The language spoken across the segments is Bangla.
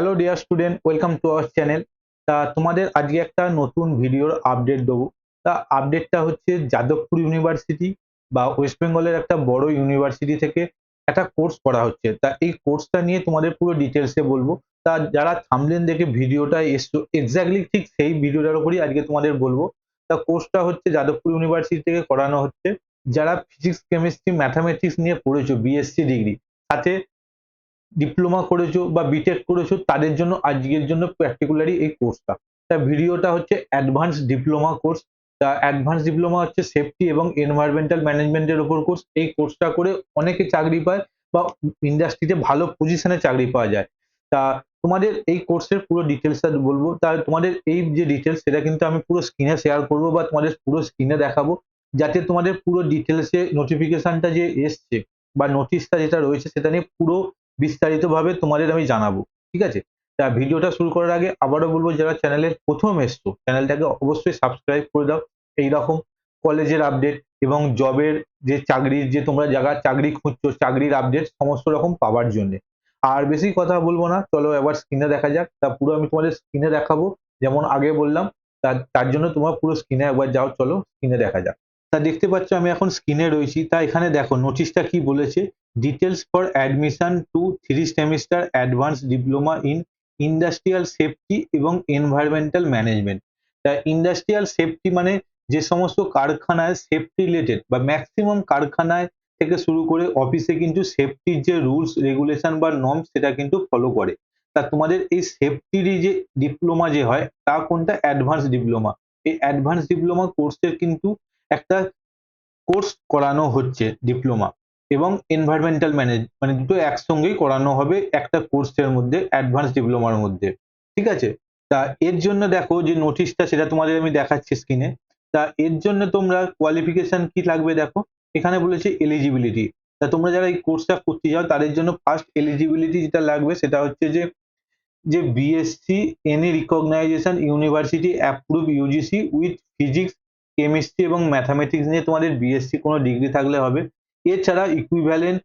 Hello dear student welcome to our channel তা তোমাদের আজকে একটা নতুন ভিডিওর আপডেট দেবো। তা আপডেটটা হচ্ছে যাদবপুর ইউনিভার্সিটি বা ওয়েস্ট বেঙ্গলের একটা বড় ইউনিভার্সিটি থেকে একটা কোর্স করা হচ্ছে। তা এই কোর্সটা নিয়ে তোমাদের পুরো ডিটেলসে বলব। তা যারা থামলেন দেখে ভিডিওটা এসছো এক্স্যাক্টলি ঠিক সেই ভিডিওটার উপরই আজকে তোমাদের বলব। তা কোর্সটা হচ্ছে যাদবপুর ইউনিভার্সিটি থেকে করানো হচ্ছে। যারা ফিজিক্স কেমিস্ট্রি ম্যাথামেটিক্স নিয়ে পড়েছো বিএসসি ডিগ্রি সাথে ডিপ্লোমা করেছ বা বিটেক করেছ, তাদের জন্য আজকের জন্য পার্টিকুলারই এই কোর্সটা তা ভিডিওটা হচ্ছে অ্যাডভান্স ডিপ্লোমা কোর্স তা অ্যাডভান্স ডিপ্লোমা হচ্ছে সেফটি এবং এনভায়রনমেন্টাল ম্যানেজমেন্টের উপর কোর্স এই কোর্সটা করে অনেকে চাকরি পায় বা ইন্ডাস্ট্রিতে ভালো পজিশনে চাকরি পাওয়া যায়। তা তোমাদের এই কোর্সের পুরো ডিটেলসটা বলব। তা তোমাদের এই যে ডিটেলস সেটা কিন্তু আমি পুরো স্ক্রিনে শেয়ার করব বা তোমাদের পুরো স্ক্রিনে দেখাবো। যাতে তোমাদের পুরো ডিটেলসে নোটিফিকেশনটা যে এসছে বা নোটিশটা যেটা রয়েছে, সেটা নিয়ে পুরো বিস্তারিতভাবে তোমাদের আমি জানাব, ঠিক আছে? তা ভিডিওটা শুরু করার আগে আবারও বলব, যারা চ্যানেলে প্রথম এসছো চ্যানেলটাকে অবশ্যই সাবস্ক্রাইব করে দাও। এই রকম কলেজের আপডেট এবং জবের যে চাকরির, যে তোমরা জায়গা চাকরি খুঁজছো, চাকরির আপডেট সমস্ত রকম পাওয়ার জন্য। আর বেশি কথা বলব না, চলো এবার স্ক্রিনে দেখা যাক। তা পুরো আমি তোমাদের স্ক্রিনে দেখাবো, যেমন আগে বললাম তার জন্য তোমার পুরো স্ক্রিনে একবার যাও, চলো স্ক্রিনে দেখা যাক। তা দেখতে পাচ্ছ, আমি এখন স্ক্রিনে রয়েছি। তা এখানে দেখো নোটিশটা কি বলেছে? Details for admission two three semester advance diploma in industrial safety এবং এনভায়রনমেন্টাল ম্যানেজমেন্ট তা ইন্ডাস্ট্রিয়াল সেফটি মানে যে সমস্ত কারখানায় সেফটি রিলেটেড বা ম্যাক্সিমাম কারখানায় থেকে শুরু করে অফিসে কিন্তু সেফটির যে রুলস রেগুলেশন বা নর্ম সেটা কিন্তু ফলো করে। তা তোমাদের এই সেফটির যে ডিপ্লোমা যে হয়, তা কোনটা? অ্যাডভান্স ডিপ্লোমা এই অ্যাডভান্স ডিপ্লোমা কোর্সের কিন্তু একটা কোর্স করানো হচ্ছে ডিপ্লোমা এবং এনভায়রনমেন্টাল ম্যানেজ মানে দুটো একসঙ্গেই করানো হবে একটা কোর্সের মধ্যে অ্যাডভান্স ডিপ্লোমার মধ্যে। ঠিক আছে? তা এর জন্য দেখো যে নোটিশটা সেটা তোমাদের আমি দেখাচ্ছি স্ক্রিনে তা এর জন্য তোমরা কোয়ালিফিকেশন কি লাগবে দেখো? এখানে বলেছে এলিজিবিলিটি তা তোমরা যারা এই কোর্সটা করতে যাও, তাদের জন্য ফার্স্ট এলিজিবিলিটি যেটা লাগবে সেটা হচ্ছে যে যে BSc any recognisation university approve UGC with physics chemistry এবং ম্যাথামেটিক্স নিয়ে তোমাদের বিএসসি কোনো ডিগ্রি থাকলে হবে। এছাড়া ইকুইভ্যালেন্ট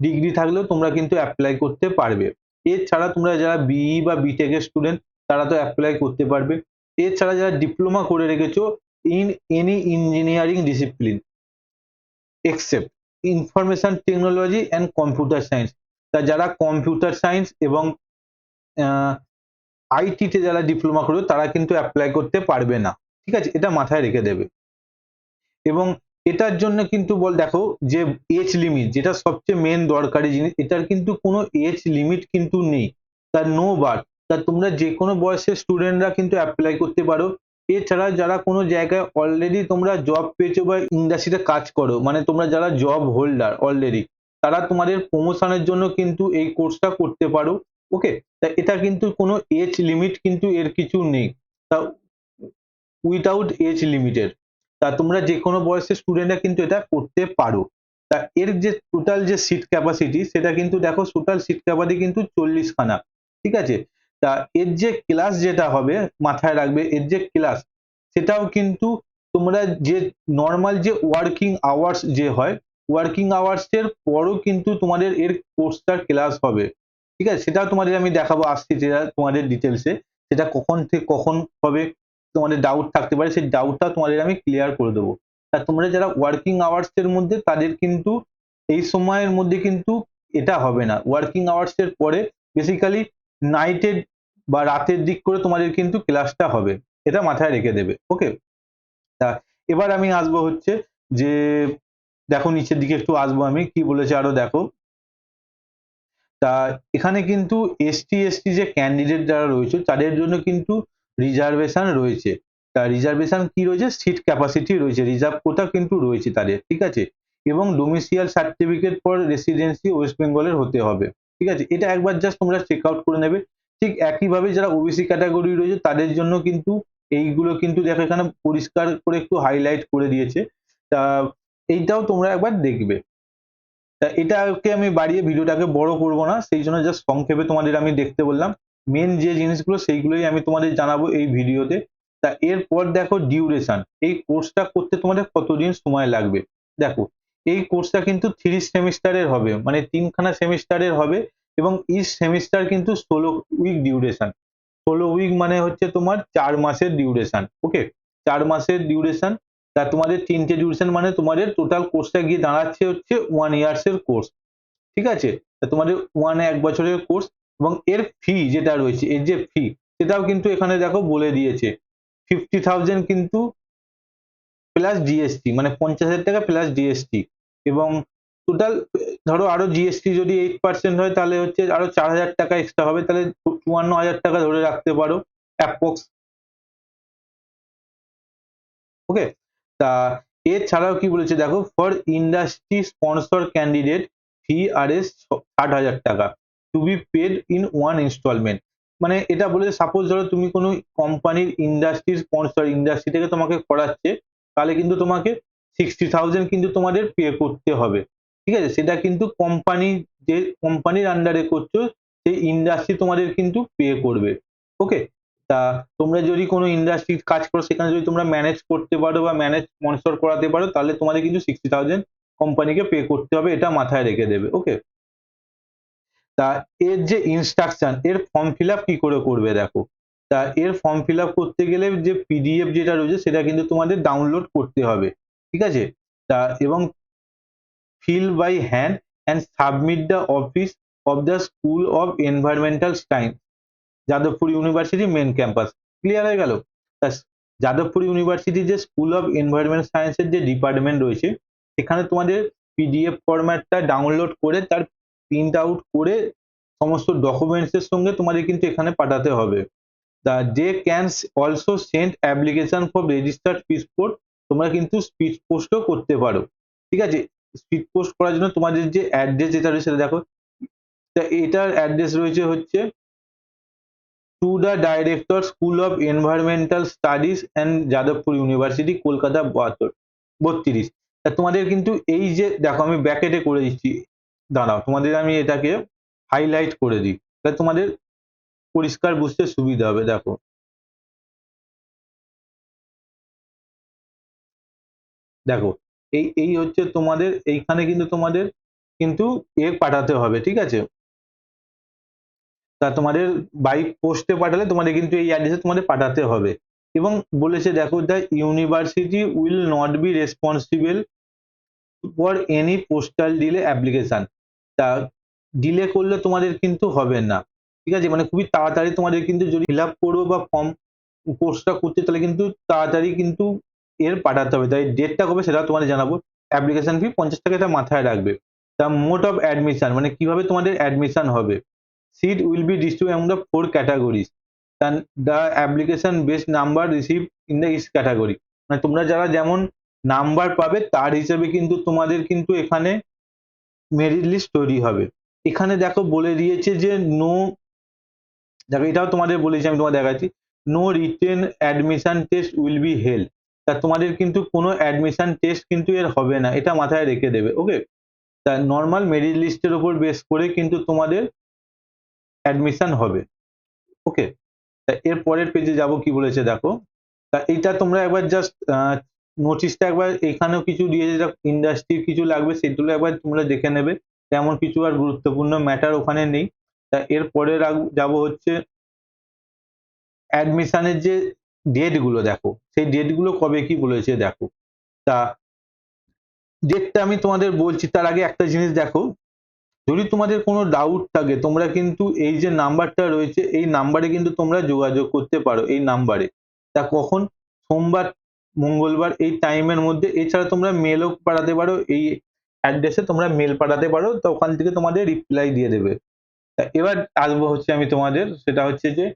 ডিগ্রি থাকলেও তোমরা কিন্তু অ্যাপ্লাই করতে পারবে। এছাড়া তোমরা যারা বিই বা বিটেকের স্টুডেন্ট তারা তো অ্যাপ্লাই করতে পারবে। এছাড়া যারা ডিপ্লোমা করে রেখেছো in any engineering discipline except information technology and computer science তা যারা কম্পিউটার সায়েন্স এবং আইটিতে যারা ডিপ্লোমা করবে, তারা কিন্তু অ্যাপ্লাই করতে পারবে না। ঠিক আছে? এটা মাথায় রেখে দেবে। এবং এটার জন্য কিন্তু বল, দেখো যে এজ লিমিট যেটা সবচেয়ে মেন দরকারি জিনিস, এটার কিন্তু কোনো এজ লিমিট কিন্তু নেই। তার নো বার তা তোমরা যে কোনো বয়সের স্টুডেন্টরা কিন্তু অ্যাপ্লাই করতে পারো। এছাড়া যারা কোনো জায়গায় অলরেডি তোমরা জব পেয়েছ বা ইন্ডাস্ট্রিতে কাজ করো মানে তোমরা যারা জব হোল্ডার অলরেডি তারা তোমাদের প্রমোশনের জন্য কিন্তু এই কোর্সটা করতে পারো। ওকে তা এটা কিন্তু কোনো এজ লিমিট কিন্তু এর কিছু নেই। তা উইথাউট এজ লিমিটেড তা তোমরা যে কোনো বয়সের স্টুডেন্টরা কিন্তু এটা করতে পারো। তা এর যে টোটাল যে সিট ক্যাপাসিটি সেটা কিন্তু দেখো টোটাল সিট ক্যাপাসিটি কিন্তু চল্লিশ খানা ঠিক আছে? তা এর যে ক্লাস যেটা হবে, মাথায় রাখবে, এর যে ক্লাস সেটাও কিন্তু তোমরা যে নর্মাল যে ওয়ার্কিং আওয়ার্স যে হয় ওয়ার্কিং আওয়ার্স এর পরও কিন্তু তোমাদের এর কোর্সটার ক্লাস হবে। ঠিক আছে? সেটাও তোমাদের আমি দেখাবো, আসছি যেটা তোমাদের ডিটেলসে সেটা কখন থেকে কখন হবে তোমাদের ডাউট থাকতে পারে, সেই ডাউটটা তোমাদের আমি ক্লিয়ার করে দেবো। তা তোমরা যারা ওয়ার্কিং আওয়ার্স এর মধ্যে, তাদের কিন্তু এই সময়ের মধ্যে কিন্তু এটা হবে না। ওয়ার্কিং আওয়ার্স এর পরে বেসিক্যালি নাইটের বা রাতের দিক করে তোমাদের কিন্তু ক্লাসটা হবে। এটা মাথায় রেখে দেবে ওকে তা এবার আমি আসব হচ্ছে যে, দেখো নিচের দিকে একটু আসব আমি, কি বলেছে আরও দেখো। তা এখানে কিন্তু এসটি এসটি যে ক্যান্ডিডেট যারা রয়েছে, তাদের জন্য কিন্তু রিজার্ভেশন রয়েছে। তা রিজার্ভেশন কি রয়েছে? সিট ক্যাপাসিটি রয়েছে। রিজার্ভ কোটা কিন্তু রয়েছে তাদের, ঠিক আছে? এবং domicile certificate for residency West বেঙ্গলের হতে হবে, ঠিক আছে? এটা একবার জাস্ট তোমরা চেক আউট করে নেবে। ঠিক একইভাবে যারা ওবিসি ক্যাটাগরি রয়েছে, তাদের জন্য কিন্তু এইগুলো কিন্তু দেখো এখানে পরিষ্কার করে একটু হাইলাইট করে দিয়েছে। তা এইটাও তোমরা একবার দেখবে। তা এটাকে আমি বাড়িয়ে ভিডিওটাকে বড় করব না, সেই জন্য জাস্ট সংক্ষেপে তোমাদের আমি দেখতে বললাম। মেন যে জিনিসগুলো সেইগুলোই আমি তোমাদের জানাব এই ভিডিওতে। তা এরপর দেখো ডিউরেশন এই কোর্সটা করতে তোমাদের কতদিন সময় লাগবে? দেখো, এই কোর্সটা কিন্তু থ্রি সেমিস্টারের হবে মানে তিনখানা সেমিস্টারের হবে এবং ইচ সেমিস্টার কিন্তু ষোলো উইক ডিউরেশন ষোলো উইক মানে হচ্ছে তোমার চার মাসের ডিউরেশন ওকে চার মাসের ডিউরেশন তা তোমাদের তিনটে ডিউরেশন মানে তোমাদের টোটাল কোর্সটা গিয়ে দাঁড়াচ্ছে হচ্ছে ওয়ান ইয়ার্স এর কোর্স ঠিক আছে? তা তোমাদের ওয়ান এক বছরের কোর্স এবং এর ফি যেটা রয়েছে, এর যে ফি সেটাও কিন্তু এখানে দেখো বলে দিয়েছে। ফিফটি থাউজেন্ড কিন্তু প্লাস জিএসটি মানে পঞ্চাশ হাজার টাকা প্লাস জিএসটি এবং টোটাল ধরো আরও জিএসটি যদি এইট পার্সেন্ট হয়, তাহলে হচ্ছে আরও চার হাজার টাকা এক্সট্রা হবে, তাহলে চুয়ান্ন হাজার টাকা ধরে রাখতে পারো অ্যাপ্রক্স ওকে তা এছাড়াও কি বলেছে দেখো for industry sponsor candidate fee R S ষাট হাজার টাকা। To be paid in one instalment মানে এটা বলে সাপোজ ধরো তুমি কোনো কোম্পানির ইন্ডাস্ট্রি স্পন্সর ইন্ডাস্ট্রি থেকে তোমাকে করাচ্ছে, তাহলে কিন্তু তোমাকে সিক্সটি থাউজেন্ড কিন্তু তোমাদের পে করতে হবে। ঠিক আছে? সেটা কিন্তু কোম্পানি যে কোম্পানির আন্ডারে করছ, সেই ইন্ডাস্ট্রি তোমাদের কিন্তু পে করবে। ওকে তা তোমরা যদি কোনো ইন্ডাস্ট্রির কাজ করো, সেখানে যদি তোমরা ম্যানেজ করতে পারো বা ম্যানেজ স্পন্সর করাতে পারো, তাহলে তোমাদের কিন্তু সিক্সটি থাউজেন্ড কোম্পানিকে পে করতে হবে, এটা মাথায় রেখে দেবে। ওকে তা এর যে ইনস্ট্রাকশন এর ফর্ম ফিল কি করে করবে দেখো? তা এর ফর্ম ফিল করতে গেলে যে পিডিএফ যেটা রয়েছে, সেটা কিন্তু তোমাদের ডাউনলোড করতে হবে। ঠিক আছে? তা এবং fill by hand and submit the office of the school of environmental science Jadavpur university main campus clear হয়ে গেল? তা যাদবপুর ইউনিভার্সিটি যে স্কুল অফ এনভায়রনমেন্ট সায়েন্সের যে ডিপার্টমেন্ট রয়েছে, সেখানে তোমাদের পিডিএফ ফরম্যাটটা ডাউনলোড করে তার প্রিন্ট আউট করে সমস্ত ডকুমেন্টসের সঙ্গে তোমাদের কিন্তু এখানে পাঠাতে হবে। তা যে can also send application for registered speed post তোমরা কিন্তু স্পিড পোস্টও করতে পারো। ঠিক আছে? স্পিড পোস্ট করার জন্য তোমাদের যে অ্যাড্রেস যেটা রয়েছে সেটা দেখো। এটার অ্যাড্রেস রয়েছে হচ্ছে to the director school of environmental studies and Jadavpur university Kolkata বাহাত্তর। বত্রিশ। তোমাদের কিন্তু এই যে, দেখো আমি ব্যাকেটে করে দিচ্ছি। দাঁড়াও, তোমাদের আমি এটাকে হাইলাইট করে দিই। তাহলে তোমাদের পরিষ্কার বুঝতে সুবিধা হবে, দেখো। দেখো, এই এই হচ্ছে তোমাদের, এইখানে কিন্তু তোমাদের কিন্তু এ পাঠাতে হবে, ঠিক আছে? তা তোমাদের বাইক পোস্টে পাঠালে তোমাদের কিন্তু এই অ্যাড্রেসে তোমাদের পাঠাতে হবে। এবং বলেছে, দেখো the university will not be responsible for any postal delay application তা ডিলে করলে তোমাদের কিন্তু হবে না। ঠিক আছে? মানে খুবই তাড়াতাড়ি তোমাদের কিন্তু যদি ফিল আপ করব বা ফর্ম কোর্সটা করতে, তাহলে কিন্তু তাড়াতাড়ি কিন্তু এর পাঠাতে হবে। তাই ডেটটা কবে সেটা তোমাদের জানাব। অ্যাপ্লিকেশন ফি পঞ্চাশ টাকা এটা মাথায় রাখবে। তা মোড অফ অ্যাডমিশন মানে কীভাবে তোমাদের অ্যাডমিশন হবে? Seat will be distribute among the four categories the application best number receive in the is category মানে তোমরা যারা যেমন নাম্বার পাবে, তার হিসেবে কিন্তু তোমাদের কিন্তু এখানে মেরিট লিস্ট তৈরি হবে। এখানে দেখো বলে দিয়েছে যে নো দেখো এটাও তোমাদের বলেছি, আমি তোমাদের দেখাচ্ছি। No written admission test will be held তা তোমাদের কিন্তু কোনো অ্যাডমিশন টেস্ট কিন্তু এর হবে না, এটা মাথায় রেখে দেবে ওকে তা নর্মাল মেরিট লিস্টের ওপর বেস করে কিন্তু তোমাদের অ্যাডমিশন হবে ওকে তা এর পরের পেজে যাব কি বলেছে দেখো। তা এইটা তোমরা একবার জাস্ট নোটিশটা একবার এখানেও কিছু দিয়েছে ইন্ডাস্ট্রির কিছু লাগবে সেগুলো একবার তোমরা দেখে নেবে। তেমন কিছু আর গুরুত্বপূর্ণ ম্যাটার ওখানে নেই। তা এর পরে যাব হচ্ছে অ্যাডমিশনের যে ডেটগুলো দেখো। সেই ডেটগুলো কবে কি বলেছে দেখো। তা ডেটটা আমি তোমাদের বলছি, তার আগে একটা জিনিস দেখো। যদি তোমাদের কোনো ডাউট থাকে, তোমরা কিন্তু এই যে নাম্বারটা রয়েছে, এই নাম্বারে কিন্তু তোমরা যোগাযোগ করতে পারো, এই নাম্বারে তা কখন? সোমবার মঙ্গলবার এই টাইমের মধ্যে। এছাড়া তোমরা মেলও পাঠাতে পারো, এই অ্যাড্রেসে তোমরা মেল পাঠাতে পারো, তো ওখান থেকে তোমাদের রিপ্লাই দিয়ে দেবে। এবার আসব হচ্ছে আমি তোমাদের, সেটা হচ্ছে যে,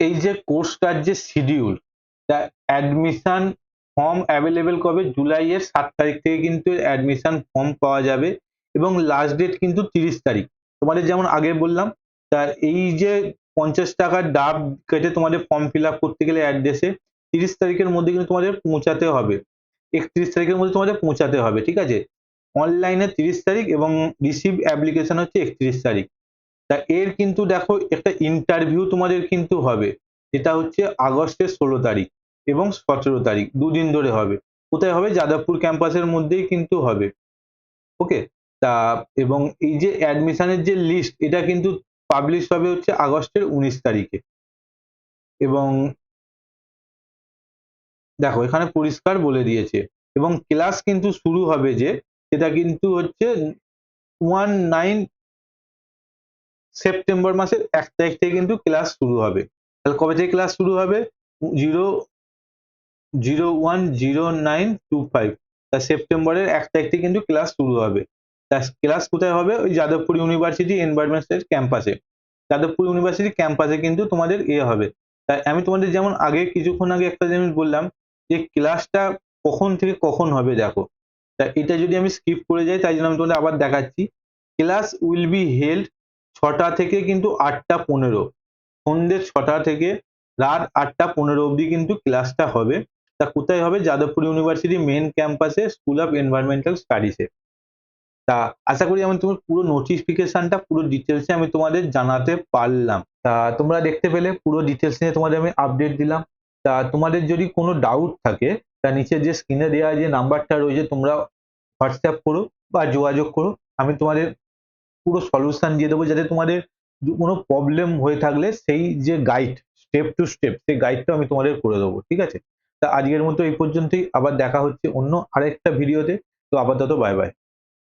এই যে কোর্সটার যে শিডিউল তা অ্যাডমিশন ফর্ম অ্যাভেলেবেল কবে? জুলাইয়ের সাত তারিখ থেকে কিন্তু অ্যাডমিশন ফর্ম পাওয়া যাবে এবং লাস্ট ডেট কিন্তু তিরিশ তারিখ। তোমাদের যেমন আগে বললাম, তা এই যে পঞ্চাশ টাকার ডাব কেটে তোমাদের ফর্ম ফিল আপ করতে গেলে অ্যাড্রেসে তিরিশ তারিখের মধ্যে কিন্তু তোমাদের পৌঁছাতে হবে। একত্রিশ তারিখের মধ্যে তোমাদের পৌঁছাতে হবে, ঠিক আছে? অনলাইনে তিরিশ তারিখ এবং রিসিভ অ্যাপ্লিকেশন হচ্ছে একত্রিশ তারিখ। তা এর কিন্তু দেখো একটা ইন্টারভিউ তোমাদের কিন্তু হবে, যেটা হচ্ছে আগস্টের ষোলো তারিখ এবং সতেরো তারিখ, দুদিন ধরে হবে। কোথায় হবে? যাদবপুর ক্যাম্পাসের মধ্যেই কিন্তু হবে। ওকে? তা এবং এই যে অ্যাডমিশনের যে লিস্ট এটা কিন্তু পাবলিশ হবে হচ্ছে আগস্টের উনিশ তারিখে। এবং দেখো, এখানে পরিষ্কার বলে দিয়েছে এবং ক্লাস কিন্তু শুরু হবে যে সেটা কিন্তু হচ্ছে ওয়ান নাইন সেপ্টেম্বর মাসের এক তারিখ থেকে কিন্তু ক্লাস শুরু হবে। তাহলে কবে থেকে ক্লাস শুরু হবে? Zero zero one zero nine two five তা সেপ্টেম্বরের এক তারিখ থেকে কিন্তু ক্লাস শুরু হবে। তা ক্লাস কোথায় হবে? ওই যাদবপুর ইউনিভার্সিটি এনভায়রনমেন্টের ক্যাম্পাসে যাদবপুর ইউনিভার্সিটি ক্যাম্পাসে কিন্তু তোমাদের এ হবে। তাই আমি তোমাদের যেমন আগে কিছুক্ষণ আগে একটা জিনিস বললাম যে ক্লাসটা কখন থেকে কখন হবে দেখো। তা এটা যদি আমি স্কিপ করে যাই, তাই জন্য আমি তোমাদের আবার দেখাচ্ছি। ক্লাস উইল বি হেল্ড ছটা থেকে কিন্তু আটটা পনেরো। সন্ধ্যে ছটা থেকে রাত আটটা পনেরো অবধি কিন্তু ক্লাসটা হবে। তা কোথায় হবে? যাদবপুর ইউনিভার্সিটি মেন ক্যাম্পাসে স্কুল অফ এনভায়রনমেন্টাল স্টাডিসে তা আশা করি আমি তোমার পুরো নোটিফিকেশনটা পুরো ডিটেলসে আমি তোমাদের জানাতে পারলাম। তা তোমরা দেখতে পেলে, পুরো ডিটেলস নিয়ে তোমাদের আমি আপডেট দিলাম। তা তোমাদের যদি কোনো ডাউট থাকে, তা নিচে যে স্ক্রিনে দেওয়া যে নাম্বারটা রয়েছে, তোমরা হোয়াটসঅ্যাপ করো বা যোগাযোগ করো। আমি তোমাদের পুরো সলিউশন দিয়ে দেবো যাতে তোমাদের কোনো প্রবলেম হয়ে থাকলে সেই যে গাইড স্টেপ টু স্টেপ সেই গাইডটা আমি তোমাদের করে দেবো, ঠিক আছে? তা আজকের মতো এই পর্যন্তই। আবার দেখা হচ্ছে অন্য আরেকটা ভিডিওতে তো। আপাতত বাই বাই